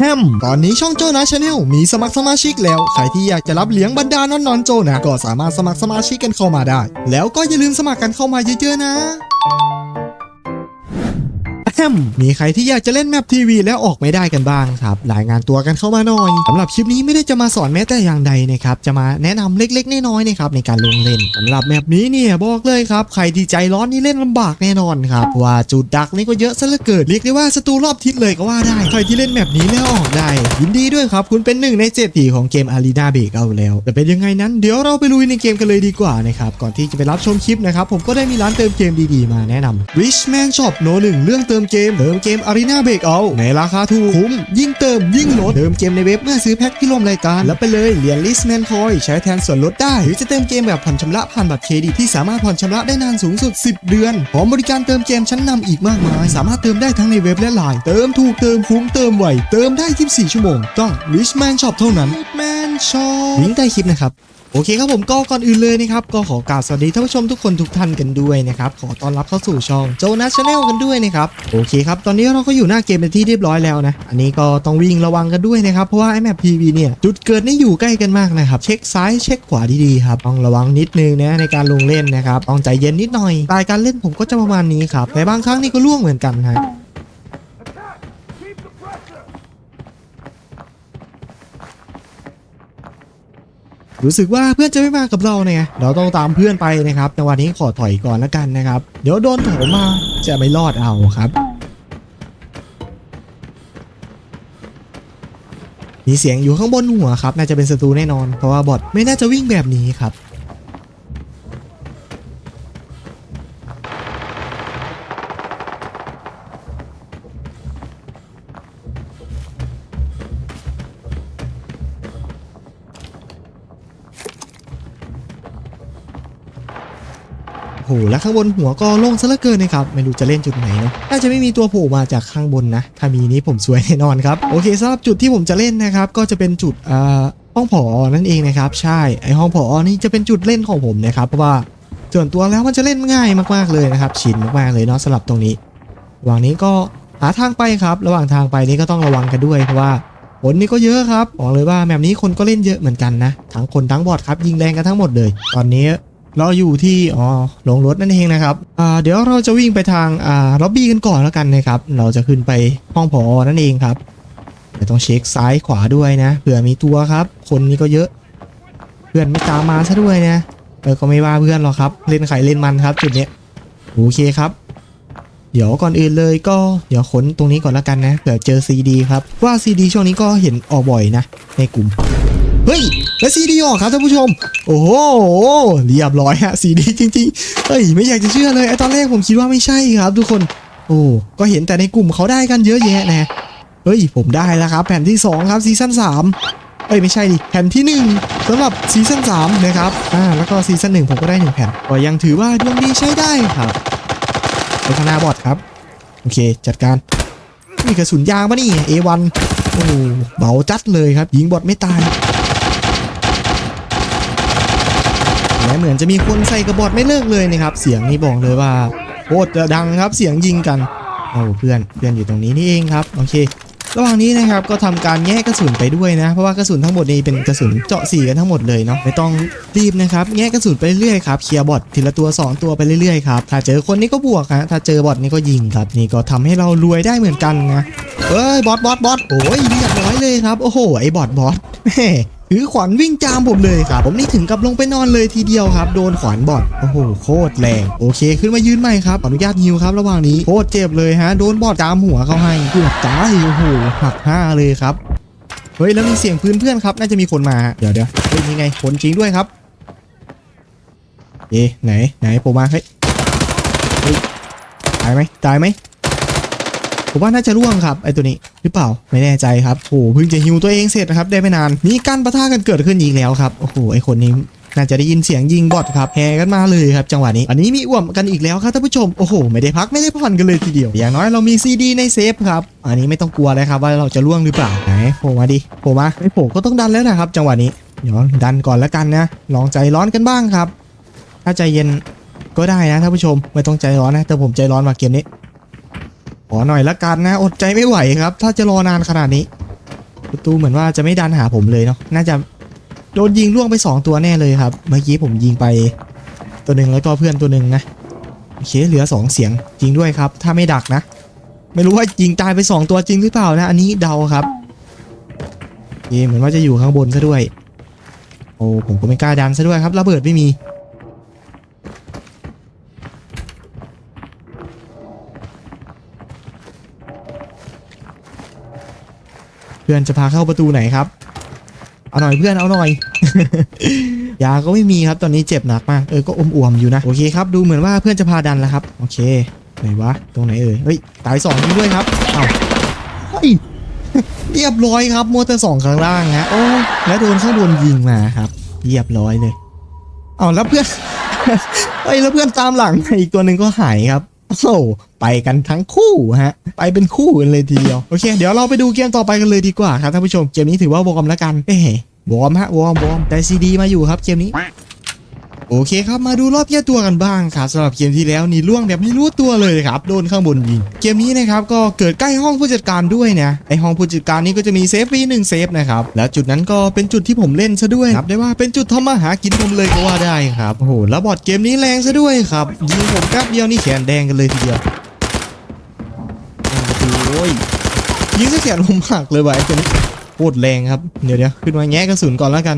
แฮมตอนนี้ช่องโจนะชาแนลมีสมัครสมาชิกแล้ว ใครที่อยากจะรับเลี้ยงบรรดานอนนอนๆโจนะก็สามารถสมัครสมาชิกกันเข้ามาได้ แล้วก็อย่าลืมสมัครกันเข้ามาเยอะๆนะ แฮมมีใครที่อยากจะเล่นแมปทีวีแล้วออกไม่ได้กันบ้างครับรายงานตัวกันเข้ามาหน่อยสำหรับคลิปนี้ไม่ได้จะมาสอนแม้แต่อย่างใดนะครับจะมาแนะนำเล็กๆน้อยๆนะครับในการลงเล่นสำหรับแมปนี้เนี่ยบอกเลยครับใครที่ใจร้อนนี่เล่นลำบากแน่นอนครับว่าจุดดักนี่ก็เยอะซะเหลือเกินเรียกได้ว่าศัตรูรอบทิศเลยก็ว่าได้ใครที่เล่นแมปนี้แล้วออกได้ ยินดีด้วยครับ คุณเป็นหนึ่งในเศรษฐีของเกมอารีนาเบรกเอาแล้วแต่เป็นยังไงนั้นเดี๋ยวเราไปลุยในเกมกันเลยดีกว่านะครับก่อนที่จะไปรับชมคลิปนะครับผมก็ได้มีร้านเติมเกมดีๆมาแนะนำ Richman Shop โนหนึ่งเรื่องเติมเกม เติมเกม Arena Breakout ในราคาถูกคุ้ม ยิ่งเติมยิ่งลด เติมเกมในเว็บเมื่อซื้อแพ็คที่ร่วมรายการ แล้วไปเลยเหรียญ Richman Coin ใช้แทนส่วนลดได้ หรือจะเติมเกมแบบผ่อนชำระผ่านบัตรเครดิตที่สามารถผ่อนชำระได้นานสูงสุด 10 เดือนพร้อมบริการเติมเกมชั้นนำอีกมากมาย สามารถเติมได้ทั้งในเว็บและไลน์เติมถูกเติมคุ้มเติมไวเติมได้ 24 ชั่วโมงต้อง Richman Shop เท่านั้น Richman Shop ลิงก์ใต้คลิปนะครับโอเคครับผมก็ก่อนอื่นเลยนะครับก็ขอกราบสวัสดีท่านผู้ชมทุกคนทุกท่านกันด้วยนะครับขอต้อนรับเข้าสู่ช่องโจนัสชาแนลกันด้วยนะครับโอเคครับตอนนี้เราก็อยู่หน้าเกมเป็นที่เรียบร้อยแล้วนะอันนี้ก็ต้องวิ่งระวังกันด้วยนะครับเพราะว่าไอแมปพีวีเนี่ยจุดเกิดนี่อยู่ใกล้กันมากนะครับเช็คซ้ายเช็คขวาดีๆครับต้องระวังนิดนึงนะในการลงเล่นนะครับต้องใจเย็นนิดหน่อยสไตล์การเล่นผมก็จะประมาณนี้ครับแต่บางครั้งนี่ก็ล่วงเหมือนกันนะ รู้สึกว่าเพื่อนจะไม่มากับเราเนี่ยเราต้องตามเพื่อนไปนะครับแต่วันนี้ขอถอยก่อนแล้วกันนะครับ เดี๋ยวโดนโถมมาจะไม่รอดเอาครับมีเสียงอยู่ข้างบนหัวครับ น่าจะเป็นศัตรูแน่นอน เพราะว่าบอทไม่น่าจะวิ่งแบบนี้ครับ โหแล้วข้างบนหัวก็โล่งซะเหลือเกินนะครับไม่รู้จะเล่นจุดไหนเนาะน่าจะไม่มีตัวโผล่มาจากข้างบนนะ ถ้ามีนี้ผมสวยแน่นอนครับโอเคสำหรับจุดที่ผมจะเล่นนะครับ ก็จะเป็นจุดอ่าห้องผอนั่นเองนะครับใช่ไอห้องผอนี่จะเป็นจุดเล่นของผมนะครับเพราะว่าส่วนตัวแล้วมันจะเล่นง่ายมากๆเลยนะครับชินมากๆเลยเนาะสำหรับตรงนี้ว่างนี้ก็หาทางไปครับ ระหว่างทางไปนี่ก็ต้องระวังกันด้วยเพราะว่าคนนี่ก็เยอะครับบอกเลยว่าแบบนี้คนก็เล่นเยอะเหมือนกันนะทั้งคนทั้งบอทครับยิงแรงกันทั้งหมดเลย ตอนนี้ เราอยู่ที่อ๋อลงรถนั่นเองนะครับอ่าเดี๋ยวเราจะวิ่งไปทางอ่าล็อบบี้กันก่อนแล้วกันนะครับเราจะขึ้นไปห้องผอนั่นเองครับเดี๋ยวต้องเช็คซ้ายขวาด้วยนะเผื่อมีตัวครับ คนนี้ก็เยอะ เพื่อนไม่ตามมาซะด้วยนะเออก็ไม่ว่าเพื่อนหรอกครับ เล่นไข่เล่นมันครับจุดเนี้ยโอเคครับเดี๋ยวก่อนอื่นเลยก็เดี๋ยวค้นตรงนี้ก่อนแล้วกันนะเผื่อเจอซีดีครับว่าซีดีช่วงนี้ก็เห็นออกบ่อยนะ ในกลุ่ม เฮ้ย แล้วซีดีออกครับท่านผู้ชม โอ้โห เรียบร้อยฮะสีดีจริงๆเฮ้ย ไม่อยากจะเชื่อเลยไอตอนแรกผมคิดว่าไม่ใช่ครับ ทุกคน โอ้ ก็เห็นแต่ในกลุ่มเขาได้กันเยอะแยะนะ เฮ้ย ผมได้แล้วครับ แผ่นที่ 2 ครับซีซั่น3เอ้ยไม่ใช่ดิ แผ่นที่ 1สำหรับซีซั่น3นะครับ อ่า แล้วก็ซีซั่น1ผมก็ได้ 1 แผ่น ก็ยังถือว่าดวงดีใช้ได้ครับไปข้างหน้าบอดครับ โอเค จัดการมีกระสุนยางปะนี่ A1 โอ้เบาจัดเลยครับ ยิงบอดไม่ตาย และเหมือนจะมีคนใส่กระบอกไม่เลิกเลยนะครับ เสียงนี้บอกเลยว่าโคตรจะดังครับ เสียงยิงกันโอ้เพื่อนเพื่อนอยู่ตรงนี้นี่เองครับโอเค ระหว่างนี้นะครับก็ทำการแยกกระสุนไปด้วยนะ เพราะว่ากระสุนทั้งหมดนี้เป็นกระสุนเจาะสีกันทั้งหมดเลยเนาะไม่ต้องรีบนะครับแยกกระสุนไปเรื่อยครับเคลียร์บอททีละตัว 2 ตัวไปเรื่อยๆครับถ้าเจอคนนี้ก็บวกฮะถ้าเจอบอทนี่ก็ยิงครับนี่ก็ทำให้เรารวยได้เหมือนกันนะเอ้ยบอทบอทบอทโอ้ยเรียบร้อยเลยครับโอ้โหไอ้บอทบอทแหม ถือขวานวิ่งจามผมเลยครับผมนี่ถึงกับลงไปนอนเลยทีเดียวครับ โดนขวานบอดโอ้โหโคตรแรงโอเค ขึ้นมายืนใหม่ครับขออนุญาตฮิวครับระหว่างนี้โคตรเจ็บเลยฮะโดนบอดจามหัวเขาให้เกือบตายโอ้โหหักห้าเลยครับเฮ้ยแล้วมีเสียงพื้นเพื่อนครับน่าจะมีคนมาเดี๋ยวเดี๋ยวเฮ้ยนี่ไงคนจริงด้วยครับเอ๊ไหนไหนโผล่มาเฮ้ยตายไหมตายไหม ผมว่าน่าจะร่วงครับไอตัวนี้หรือเปล่าไม่แน่ใจครับโอ้โหเพิ่งจะฮิวตัวเองเสร็จนะครับได้ไม่นานมีการประทะกันเกิดขึ้นอีกแล้วครับโอ้โหไอคนนี้น่าจะได้ยินเสียงยิงบอทครับแห่กันมาเลยครับ จังหวะนี้ อันนี้มีอ้วมกันอีกแล้วครับท่านผู้ชม โอ้โห ไม่ได้พักไม่ได้ผ่อนกันเลยทีเดียว อย่างน้อยเรามีซีดีในเซฟครับ อันนี้ไม่ต้องกลัวเลยครับว่าเราจะร่วงหรือเปล่า ไหนโผล่มาดิโผล่มาไม่โผล่ก็ต้องดันแล้วนะครับ จังหวะนี้ เดี๋ยวดันก่อนแล้วกันนะ ลองใจร้อนกันบ้างครับ ถ้าใจเย็นก็ได้นะท่านผู้ชม ไม่ต้องใจร้อนนะ แต่ผมใจร้อนมาเกมนี้ ขอหน่อยละกันนะ อดใจไม่ไหวครับ ถ้าจะรอนานขนาดนี้ประตูเหมือนว่าจะไม่ดันหาผมเลยเนาะน่าจะโดนยิงล่วงไป 2 ตัวแน่เลยครับ เมื่อกี้ผมยิงไปตัวหนึ่งแล้วก็เพื่อนตัวหนึ่งนะโอเคเหลือ 2 เสียงจริงด้วยครับ ถ้าไม่ดักนะ ไม่รู้ว่ายิงตายไป 2 ตัวจริงหรือเปล่านะ อันนี้เดาครับโอเหมือนว่าจะอยู่ข้างบนซะด้วย โอ้ผมก็ไม่กล้าดันซะด้วยครับระเบิดไม่มี พื่อนจะพาเข้าประตูไหนครับ เอาหน่อยเพื่อนเอาหน่อย ยาก็ไม่มีครับตอนนี้เจ็บหนักมากเออก็อมอ่วมอยู่นะโอเคครับดูเหมือนว่าเพื่อนจะพาดันแล้วครับโอเคไหนวะตรงไหนเอ่ยเฮ้ยตายสองจริงด้วยครับเอาเฮ้ยเรียบร้อยครับมัวแต่สองข้างล่างฮะโอ้แล้วโดนข้างบนยิงมาครับเรียบร้อยเลยเอาแล้วเพื่อนเฮ้ยแล้วเพื่อนตามหลังอีกตัวหนึ่งก็หายครับ โอ้โหไปกันทั้งคู่ฮะ ไปเป็นคู่กันเลยทีเดียวโอเค เดี๋ยวเราไปดูเกมต่อไปกันเลยดีกว่าครับท่านผู้ชมเกมนี้ถือว่าวอร์มแล้วกันเอ้วอร์มฮะวอร์มวอร์มแต่ซีดีมาอยู่ครับเกมนี้ โอเคครับมาดูรอบแก้ตัวกันบ้างครับสำหรับเกมที่แล้วนี่ล่วงแบบไม่รู้ตัวเลยครับโดนข้างบนยิงเกมนี้นะครับก็เกิดใกล้ห้องผู้จัดการด้วยนะไอห้องผู้จัดการนี้ก็จะมีเซฟฟรีหนึ่งเซฟนะครับแล้วจุดนั้นก็เป็นจุดที่ผมเล่นซะด้วยครับได้ว่าเป็นจุดทำมาหากินผมเลยก็ว่าได้ครับโอ้โหแล้วบอดเกมนี้แรงซะด้วยครับยิงผมแป๊บเดียวนี่แขนแดงกันเลยทีเดียวโอ้โหยิงซะแขนผมหักเลยว่ะไอตัวนี้โคตรแรงครับเดี๋ยวเดี๋ยวขึ้นมาแงะกระสุนก่อนแล้วกัน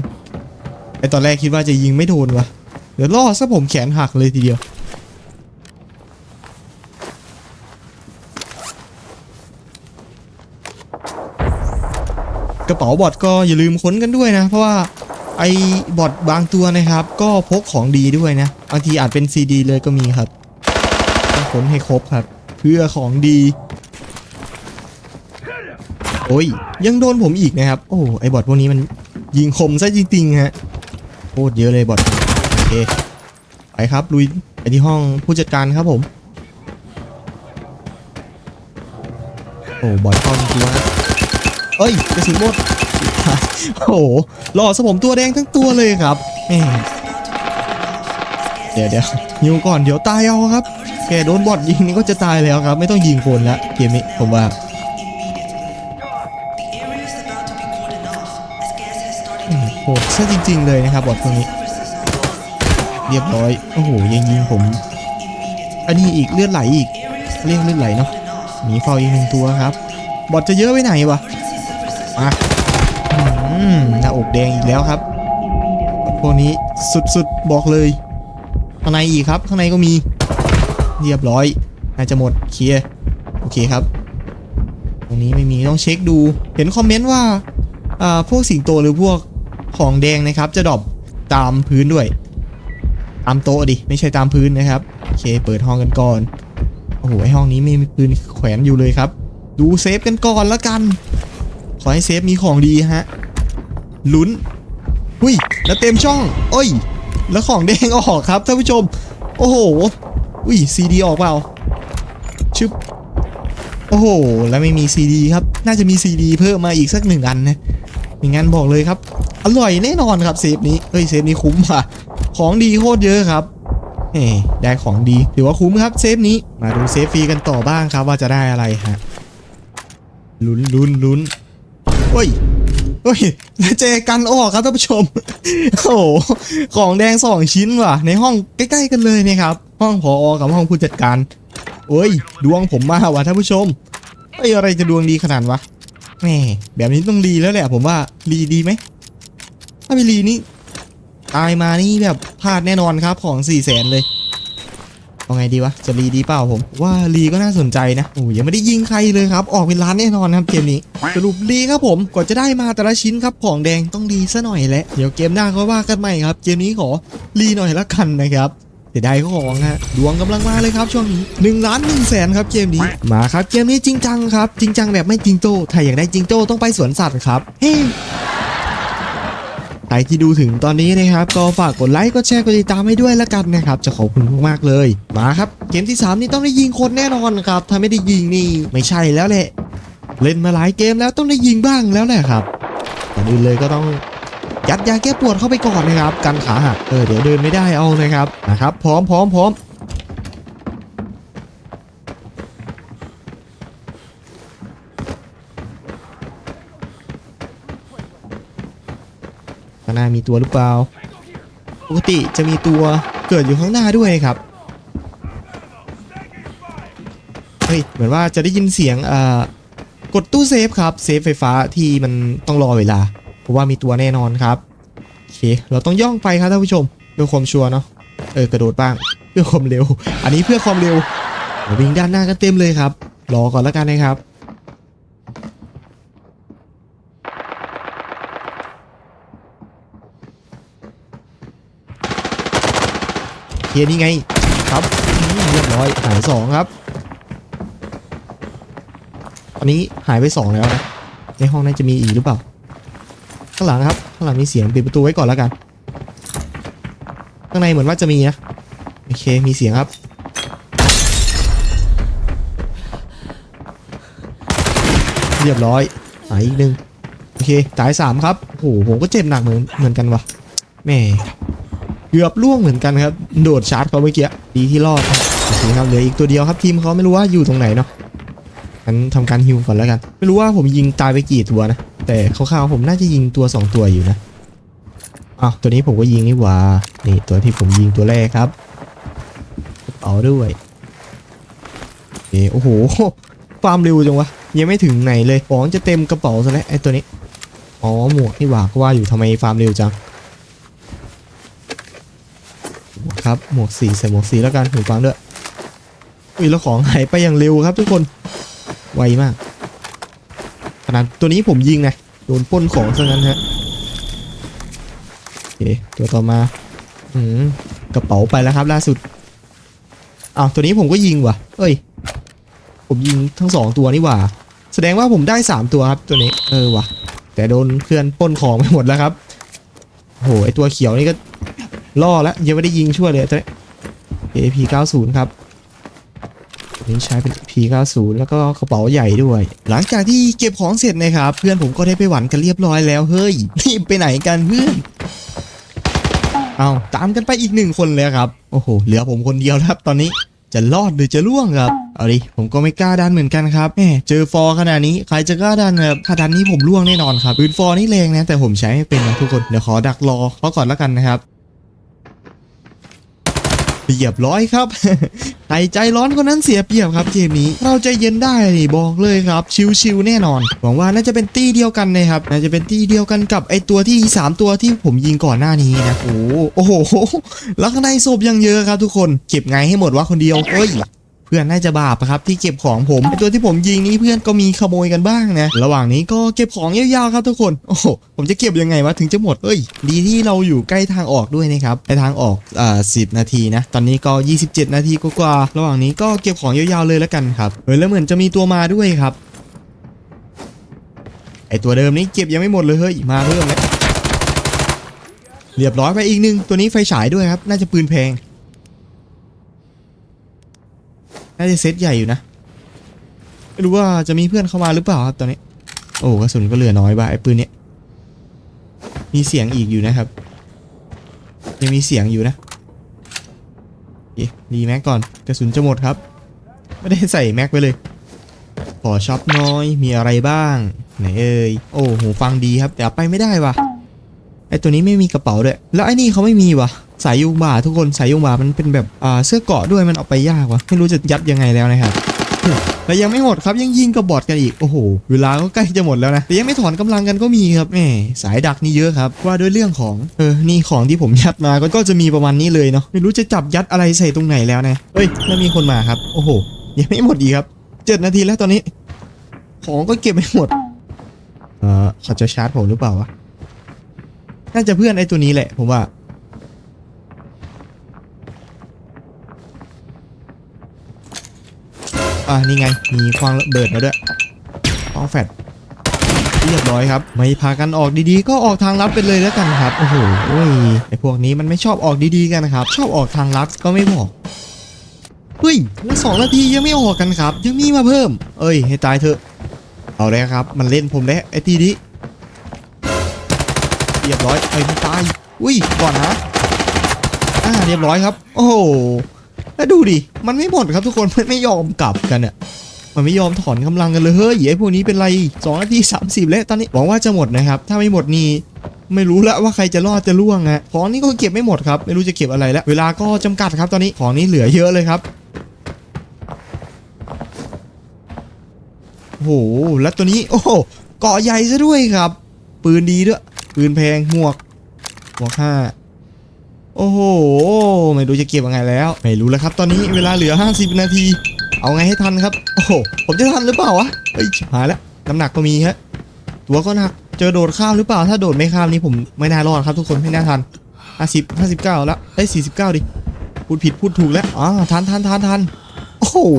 ไอตอนแรกคิดว่าจะยิงไม่โดนว่ะ เดี๋ยวล่อซะผมแขนหักเลยทีเดียว กระเป๋าบอทก็อย่าลืมค้นกันด้วยนะ เพราะว่าไอ้บอทบางตัวนะครับ ก็พกของดีด้วยนะบางทีอาจเป็นซีดีเลยก็มีครับต้องค้นให้ครบครับ เพื่อของดี โอ้ย ยังโดนผมอีกนะครับ โอ้ไอ้บอทพวกนี้มันยิงคมซะจริงๆฮะโคตรเยอะเลยบอทโอ เคไปครับลุยไปที่ห้องผู้จัดการครับผม โอ้บอลเข้าจริงๆวะเอ้ยกระสุนหมดโอ้โหหล่อสมผมตัวแดงทั้งตัวเลยครับแหมเดี๋ยวเดี๋ยวยิวก่อนเดี๋ยวตายเอาครับ แกโดนบอดยิงนี่ก็จะตายแล้วครับ ไม่ต้องยิงคนละเกมนี้ผมว่า โหดซะจริง ๆ เลยนะครับบอดพวนี้ เรียบร้อย โอ้โหยังยิงผม อันนี้อีกเลือดไหลอีก เรียกเลือดไหลเนาะหมีเฝ้าอีกหนึ่งตัวครับ บอดจะเยอะไปไหนวะมาอืมหน้าอกแดงอีกแล้วครับ พวกนี้สุดๆบอกเลยข้างในอีกครับ ข้างในก็มี เรียบร้อย น่าจะหมดเคลียร์โอเคครับ ตรงนี้ไม่มีต้องเช็คดู เห็นคอมเมนต์ว่าอ่าพวกสิงโตหรือพวกของแดงนะครับ จะดรอปตามพื้นด้วยามโต๊ะดิ ไม่ใช่ตามพื้นนะครับ โอเค เปิดห้องกันก่อน โอ้โห ไอห้องนี้ไม่มีปืนแขวนอยู่เลยครับ ดูเซฟกันก่อนละกัน ขอให้เซฟมีของดีฮะ ลุ้น หุ้ย แล้วเต็มช่อง โอ้ย แล้วของแดงออกครับท่านผู้ชม โอ้โห อุ้ยซีดีออกเปล่า ชึบ โอ้โห แล้วไม่มีซีดีครับ น่าจะมีซีดีเพิ่มมาอีกสักหนึ่งอันนะไม่างั้นบอกเลยครับ อร่อยแน่นอนครับเซฟนี้ เฮ้ย เซฟนี้คุ้มว่ะ ของดีโคตรเยอะครับเฮ้ได้ของดีถือว่าคุ้มครับเซฟนี้มาดูเซฟฟรีกันต่อบ้างครับว่าจะได้อะไรฮะลุ้นลุ้นลุ้นเฮ้ยเฮ้ยเจกันออกครับท่านผู้ชม โอ้โหของแดงสองชิ้นว่ะ ในห้องใกล้ๆกันเลยเนี่ยครับ ห้องพอกับห้องผู้จัดการโอ้ย ดวงผมมาว่ะท่านผู้ชมเอ้อะไรจะดวงดีขนาดวะแหมแบบนี้ต้องรีแล้วแหละผมว่ารีดีไหมถ้าไม่รีนี่ ตายมานี่แบบพลาดแน่นอนครับของ4ี่แสนเลย เอาไงดีวะ จะรีดีเปล่าผม ว่ารีก็น่าสนใจนะโอ้ยยังไม่ได้ยิงใครเลยครับ ออกเป็นล้านแน่นอนครับเกมนี้ สรุปรีครับผมกว่าจะได้มาแต่ละชิ้นครับของแดงต้องรีซะหน่อยแหละ เดี๋ยวเกมหน้าก็ว่ากันใหม่ครับ เกมนี้ขอรีหน่อยละกันนะครับเสียดายของฮะดวงกำลังมาเลยครับช่วงนี้1ล้าน1แสนครับเกมนี้มาครับเกมนี้จริงจังครับ จริงจังแบบไม่จริงโจ้ถ้าอยากได้จริงโจ้ต้องไปสวนสัตว์ครับเฮ้ ใครที่ดูถึงตอนนี้นะครับ ก็ฝากกดไลค์กดแชร์กดติดตามให้ด้วยละกันนะครับ จะขอบคุณมากๆเลย มาครับ เกมที่ 3 นี่ต้องได้ยิงคนแน่นอนครับ ถ้าไม่ได้ยิงนี่ไม่ใช่แล้วแหละ เล่นมาหลายเกมแล้วต้องได้ยิงบ้างแล้วแหละครับก่อนอื่นเลยก็ต้องยัดยาแก้ปวดเข้าไปก่อนนะครับ กันขาหักเออเดี๋ยวเดินไม่ได้เอานะครับนะครับ พร้อมพร้อมพร้อม น้ามีตัวหรือเปล่า ปกติจะมีตัวเกิดอยู่ข้างหน้าด้วยครับ เฮ้ย เหมือนว่าจะได้ยินเสียงอ่ากดตู้เซฟครับ เซฟไฟฟ้าที่มันต้องรอเวลา เพราะว่ามีตัวแน่นอนครับ โอเค เราต้องย่องไปครับท่านผู้ชมเพื่อความชัวร์เนาะ เออกระโดดบ้าง เพื่อความเร็ว อันนี้เพื่อความเร็วววิ่งด้านหน้ากันเต็มเลยครับ รอก่อนแล้วกันนะครับ เฮียนี่ไง ครับเรียบร้อยหายสองครับ ตอนนี้หายไปสองแล้วนะในห้องนั้นจะมีอีกหรือเปล่าข้างหลังครับข้างหลังมีเสียงปิดประตูไว้ก่อนแล้วกัน ข้างในเหมือนว่าจะมีนะโอเคมีเสียงครับเรียบร้อยหายอีกหนึ่งโอเคตายสามครับโอ้โหผมก็เจ็บหนักเหมือนเหมือนกันวะแม่ เกือบล่วงเหมือนกันครับ โดดชาร์จเขาเมื่อกี้ดีที่รอดโอเคครับเหลืออีกตัวเดียวครับทีมเขาไม่รู้ว่าอยู่ตรงไหนเนาะงั้นทำการฮิวก่อนแล้วกัน ไม่รู้ว่าผมยิงตายไปกี่ตัวนะ แต่คร่าวๆผมน่าจะยิงตัว 2 ตัวอยู่นะอ้าวตัวนี้ผมก็ยิงนี่หว่า นี่ตัวที่ผมยิงตัวแรกครับเป๋าด้วยเอโอ้โหความเร็วจังวะ ยังไม่ถึงไหนเลยของจะเต็มกระเป๋าซะแล้วไอ้ตัวนี้ อ๋อหมวกนี่หว่าก็ว่าอยู่ทำไมฟาร์มเร็วจัง ครับ หมวกสีใส่หมวกสีแล้วกันหูฟังด้วยอุ้ยแล้วของหายไปอย่างเร็วครับ ทุกคน ไวมากขนาดตัวนี้ผมยิงนะโดนป้นของซะงั้นฮะโอเคตัวต่อมา อืมกระเป๋าไปแล้วครับ ล่าสุดอ้าวตัวนี้ผมก็ยิงว่ะ เอ้ย ผมยิงทั้งสองตัวนี่ว่า แสดงว่าผมได้สามตัวครับตัวนี้ เออว่ะ แต่โดนเพื่อนป้นของไปหมดแล้วครับโอ้โหไอตัวเขียวนี่ก็ ล่อแล้วยังไม่ได้ยิงชั่วเลยตัวนี้ AP90 ครับนี้ใช้เป็น P90 แล้วก็กระเป๋าใหญ่ด้วย หลังจากที่เก็บของเสร็จนะครับ เพื่อนผมก็ได้ไปหวันกันเรียบร้อยแล้วเฮ้ยรีบไปไหนกันเพื่อนเอาตามกันไปอีกหนึ่งคนเลยครับ โอ้โห เหลือผมคนเดียวครับ ตอนนี้จะรอดหรือจะล่วงครับ เอาดิ ผมก็ไม่กล้าดันเหมือนกันครับแหมเจอฟอขนาดนี้ ใครจะกล้าดันครับถ้าดันนี้ผมล่วงแน่นอนครับปืนฟอนี่แรงนะ แต่ผมใช้ไม่เป็นนะทุกคน เดี๋ยวขอดักรอเขาก่อนแล้วกันนะครับ เรียบร้อยครับใครใจร้อนคนนั้นเสียเปรียบครับเกมนี้ เราใจเย็นได้นี่บอกเลยครับ ชิวๆแน่นอน หวังว่าน่าจะเป็นตี้เดียวกันนะครับน่าจะเป็นตี้เดียวกันกับไอตัวที่ 3 ตัวที่ผมยิงก่อนหน้านี้นะโอ้โหโอ้โหแล้วข้างในศพยังเยอะครับทุกคน เก็บไงให้หมดวะคนเดียวเอ้ย พื่อนน่าจะบาปอะครับที่เก็บของผมไอตัวที่ผมยิงนี้เพื่อนก็มีขโมยกันบ้างนะ ระหว่างนี้ก็เก็บของยาวๆครับทุกคน โอ้โห ผมจะเก็บยังไงวะถึงจะหมดเอ้ย ดีที่เราอยู่ใกล้ทางออกด้วยนะครับใกล้ทางออกอ่าสินาทีนะ ตอนนี้ก็ 27 นาทีกว่าๆ ระหว่างนี้ก็เก็บของยาวๆเลยแล้วกันครับ เฮ้ยแล้วเหมือนจะมีตัวมาด้วยครับ ไอตัวเดิมนี้เก็บยังไม่หมดเลยเฮ้ย มาเพิ่มแล้วเรียบร้อยไปอีกหนึ่งตัวนี้ไฟฉายด้วยครับ น่าจะปืนแพง น่าจะเซตใหญ่อยู่นะไม่รู้ว่าจะมีเพื่อนเข้ามาหรือเปล่าครับตอนนี้ โอ้กระสุนก็เหลือน้อยบ้าไอ้ปืนเนี้ยมีเสียงอีกอยู่นะครับ ยังมีเสียงอยู่นะโอเครีแม็กก่อนกระสุนจะหมดครับ ไม่ได้ใส่แม็กไปเลยขอช็อปน้อยมีอะไรบ้าง ไหนเอ่ยโอ้โหฟังดีครับ แต่ไปไม่ได้วะไอตัวนี้ไม่มีกระเป๋าด้วย แล้วไอ้นี่เขาไม่มีวะ สายยุงบ่าทุกคนสายยุงบ่ามันเป็นแบบอ่าเสื้อเกาะด้วยมันเอาไปยากวะไม่รู้จะยัดยังไงแล้วนะครับและยังไม่หมดครับยังยิงกับบอดกันอีกโอ้โหเวลาก็ใกล้จะหมดแล้วนะแต่ยังไม่ถอนกำลังกันก็มีครับแหมสายดักนี่เยอะครับว่าด้วยเรื่องของเออนี่ของที่ผมยัดมาก็ก็จะมีประมาณนี้เลยเนาะไม่รู้จะจับยัดอะไรใส่ตรงไหนแล้วนะเฮ้ยแล้วมีคนมาครับ โอ้โหยังไม่หมดอีกครับเจ็ดนาทีแล้วตอนนี้ ของก็เก็บไม่หมดเออเขาจะชาร์จผมหรือเปล่าวะน่าจะเพื่อนไอ้ตัวนี้แหละผมว่า อ่านี่ไง มีควางระเบิดมาด้วยควางแฟดเรียบร้อยครับ ไม่พากันออกดีๆ ก็ออกทางลัดไปเลยแล้วกันครับ โอ้โหโอ้ยไอพวกนี้มันไม่ชอบออกดีๆกันนะครับ ชอบออกทางลัดก็ไม่บอกเฮ้ยแล้วสองนาทียังไม่ออกกันครับ ยังมีมาเพิ่ม เอ้ย ให้ตายเถอะ เอาแล้วครับ มันเล่นผมแล้วไอทีนี้เรียบร้อยเอ้ยมันตาย อุ้ย ก่อนนะอ่าเรียบร้อยครับ โอ้โห แล้วดูดิ มันไม่หมดครับทุกคนมันไม่ยอมกลับกันอะมันไม่ยอมถอนกำลังกันเลยเฮ้ยไอ้พวกนี้เป็นไรสองนาทีสามสิบแล้วตอนนี้หวังว่าจะหมดนะครับ ถ้าไม่หมดนี่ไม่รู้ล้วว่าใครจะรอดจะล่วงฮะของนี่ก็เก็บไม่หมดครับ ไม่รู้จะเก็บอะไรแล้ว เวลาก็จำกัดครับตอนนี้ของนี้เหลือเยอะเลยครับโอ้โหแล้วตัวนี้โอ้โหเกาะใหญ่ซะด้วยครับ ปืนดีด้วยปืนแพงหมวกหมวกห้า โอ้โห ไม่รู้จะเก็บยังไงแล้ว ไม่รู้แล้วครับ ตอนนี้เวลาเหลือ 50 นาที เอาไงให้ทันครับ โอ้โห ผมจะทันหรือเปล่าวะเฮ้ยหายแล้วน้ำหนักก็มีฮะ ตัวก็หนัก เจอโดดข้ามหรือเปล่า ถ้าโดดไม่ข้ามนี้ผมไม่น่ารอดครับทุกคน ไม่น่าทัน 50 59 แล้ว เอ้ย 49 ดิ พูดผิดพูดถูกแล้วอ๋อทันทันทันทัน โอ้โห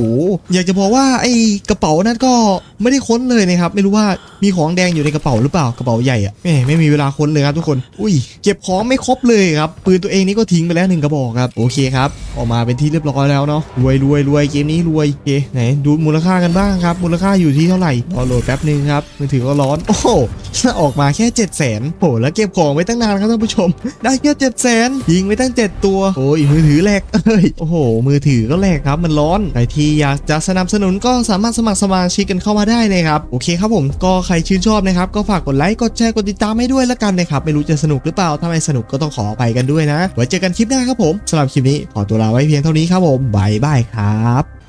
อยากจะบอกว่าไอ้กระเป๋านั้นก็ไม่ได้ค้นเลยนะครับ ไม่รู้ว่ามีของแดงอยู่ในกระเป๋าหรือเปล่ากระเป๋าใหญ่อะแม่ไม่มีเวลาค้นเลยครับทุกคน อุ้ย เก็บของไม่ครบเลยครับ ปืนตัวเองนี่ก็ทิ้งไปแล้วหนึ่งกระบอกครับ โอเคครับ ออกมาเป็นที่เรียบร้อยแล้วเนาะ รวยรวยรวยเกมนี้รวยโอเคไหนดูมูลค่ากันบ้างครับ มูลค่าอยู่ที่เท่าไหร่รอโหลดแป๊บนึงครับมือถือก็ร้อน โอ้โห ออกมาแค่7 0 0 0 0 0โอ้โหแล้วเก็บของไว้ตั้งนานครับท่านผู้ชม ได้แค่7 0 0 0 0 0ยิงไว้ตั้ง 7 ตัว โอ้ยมือถือแหลกเอ้ยโอ้โห มือถือก็แหลกครับมันร้อนใครที่อยากจะสนับสนุนก็สามารถสมัครสมาชิกกันเข้ามาได้เลยครับโอเคครับผมก็ใครชื่นชอบนะครับก็ฝากกดไลค์กดแชร์กดติดตามให้ด้วยละกันนะครับไม่รู้จะสนุกหรือเปล่าถ้าไม่สนุกก็ต้องขออภัยกันด้วยนะไว้เจอกันคลิปหน้าครับผมสำหรับคลิปนี้ขอตัวลาไว้เพียงเท่านี้ครับผมบายบายครับ